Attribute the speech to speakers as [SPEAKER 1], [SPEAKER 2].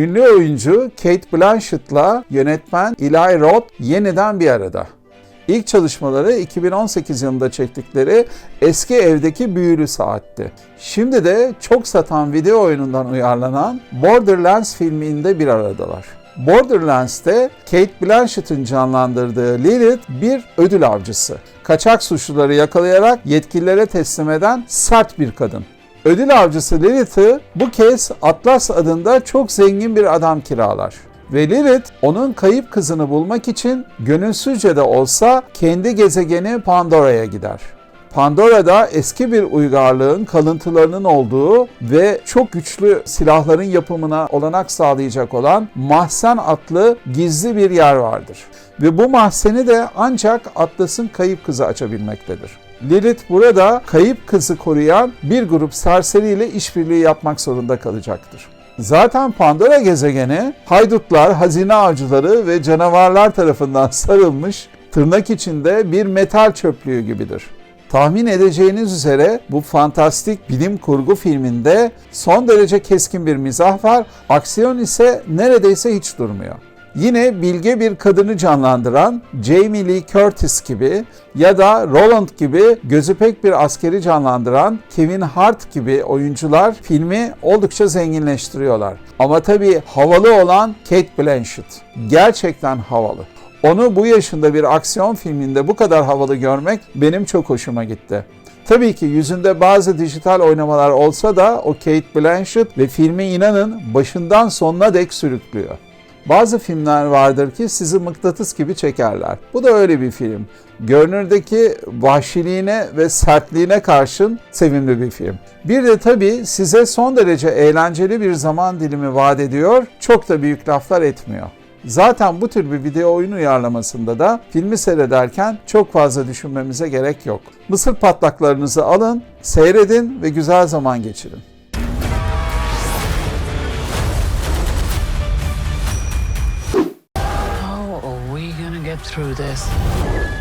[SPEAKER 1] Ünlü oyuncu Kate Blanchett'la yönetmen Eli Roth yeniden bir arada. İlk çalışmaları 2018 yılında çektikleri eski evdeki büyülü saatti. Şimdi de çok satan video oyunundan uyarlanan Borderlands filminde bir aradalar. Borderlands'te Kate Blanchett'in canlandırdığı Lilith bir ödül avcısı. Kaçak suçluları yakalayarak yetkililere teslim eden sert bir kadın. Ödül avcısı Lilith'ı bu kez Atlas adında çok zengin bir adam kiralar. Ve Lilith onun kayıp kızını bulmak için gönülsüzce de olsa kendi gezegeni Pandora'ya gider. Pandora'da eski bir uygarlığın kalıntılarının olduğu ve çok güçlü silahların yapımına olanak sağlayacak olan Mahzen adlı gizli bir yer vardır. Ve bu mahzeni de ancak Atlas'ın kayıp kızı açabilmektedir. Lilith burada kayıp kızı koruyan bir grup serseriyle işbirliği yapmak zorunda kalacaktır. Zaten Pandora gezegeni haydutlar, hazine avcıları ve canavarlar tarafından sarılmış tırnak içinde bir metal çöplüğü gibidir. Tahmin edeceğiniz üzere bu fantastik bilim kurgu filminde son derece keskin bir mizah var, aksiyon ise neredeyse hiç durmuyor. Yine bilge bir kadını canlandıran Jamie Lee Curtis gibi ya da Roland gibi gözü pek bir askeri canlandıran Kevin Hart gibi oyuncular filmi oldukça zenginleştiriyorlar. Ama tabii havalı olan Kate Blanchett. Gerçekten havalı. Onu bu yaşında bir aksiyon filminde bu kadar havalı görmek benim çok hoşuma gitti. Tabii ki yüzünde bazı dijital oynamalar olsa da o Kate Blanchett ve filmi inanın başından sonuna dek sürüklüyor. Bazı filmler vardır ki sizi mıknatıs gibi çekerler. Bu da öyle bir film. Görünürdeki vahşiliğine ve sertliğine karşın sevimli bir film. Bir de tabii size son derece eğlenceli bir zaman dilimi vaat ediyor, çok da büyük laflar etmiyor. Zaten bu tür bir video oyun uyarlamasında da filmi seyrederken çok fazla düşünmemize gerek yok. Mısır patlaklarınızı alın, seyredin ve güzel zaman geçirin.
[SPEAKER 2] We gonna get through this?